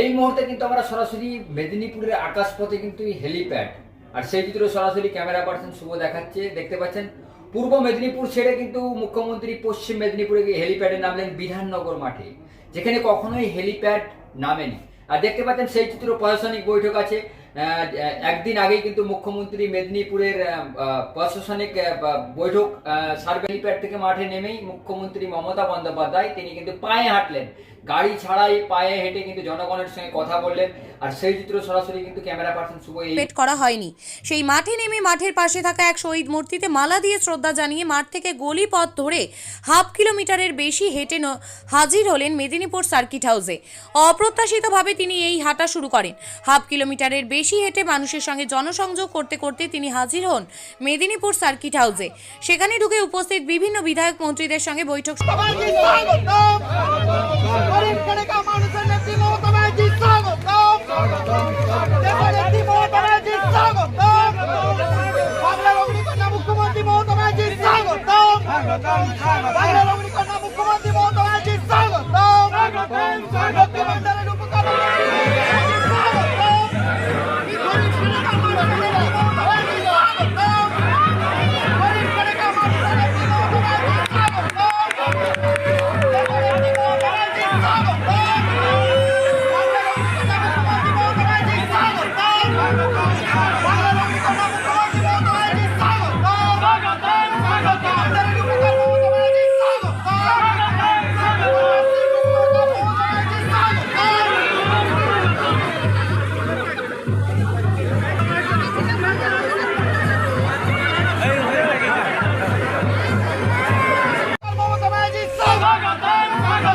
এই মুহূর্তে কিন্তু আমরা সরাসরি মেদিনীপুরের আকাশপথে কিন্তু হেলিপ্যাড। আর সেই ভিতরে সরাসরি ক্যামেরা পার্সন শুভ দেখাচ্ছে। দেখতে পাচ্ছেন, পূর্ব মেদিনীপুর ছেড়ে কিন্তু মুখ্যমন্ত্রী পশ্চিম মেদিনীপুরে হেলিপ্যাডে নামলেন বিধাননগর মাঠে, যেখানে কখনোই হেলিপ্যাড নামেনি। আর দেখতে পাচ্ছেন, সেই চিত্র প্রশাসনিক বৈঠক আছে। একদিন আগেই কিন্তু মুখ্যমন্ত্রী মেদিনীপুরের প্রশাসনিক বৈঠক সার্ভে থেকে মাঠে নেমেই মুখ্যমন্ত্রী মমতা বন্দ্যোপাধ্যায় তিনি কিন্তু পায়ে হাঁটলেন। গাড়ি ছাড়াই পায়ে হেঁটে কিন্তু জনগণের সঙ্গে কথা বললেন আর সেই চিত্র সরাসরি কিন্তু ক্যামেরা পার্সন শুভ পেট করা হয়নি। সেই মাঠে নেমে মাঠের পাশে থাকা এক শহীদ মূর্তিতে মালা দিয়ে শ্রদ্ধা জানিয়ে মাঠ থেকে গলি পথ ধরে হাফ কিলোমিটারের বেশি হেঁটে হাজির হলেন মেদিনীপুর সার্কিট হাউসে। অপ্রত্যাশিতভাবে তিনি এই হাঁটা শুরু করেন। হাফ কিলোমিটারের বেশি হেঁটে মানুষের সঙ্গে জনসংযোগ করতে করতে তিনি হাজির হন মেদিনীপুর সার্কিট হাউসে। সেখানে ঢুকে উপস্থিত বিভিন্ন বিধায়ক মন্ত্রীদের সঙ্গে বৈঠক সবাইকে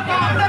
Welcome.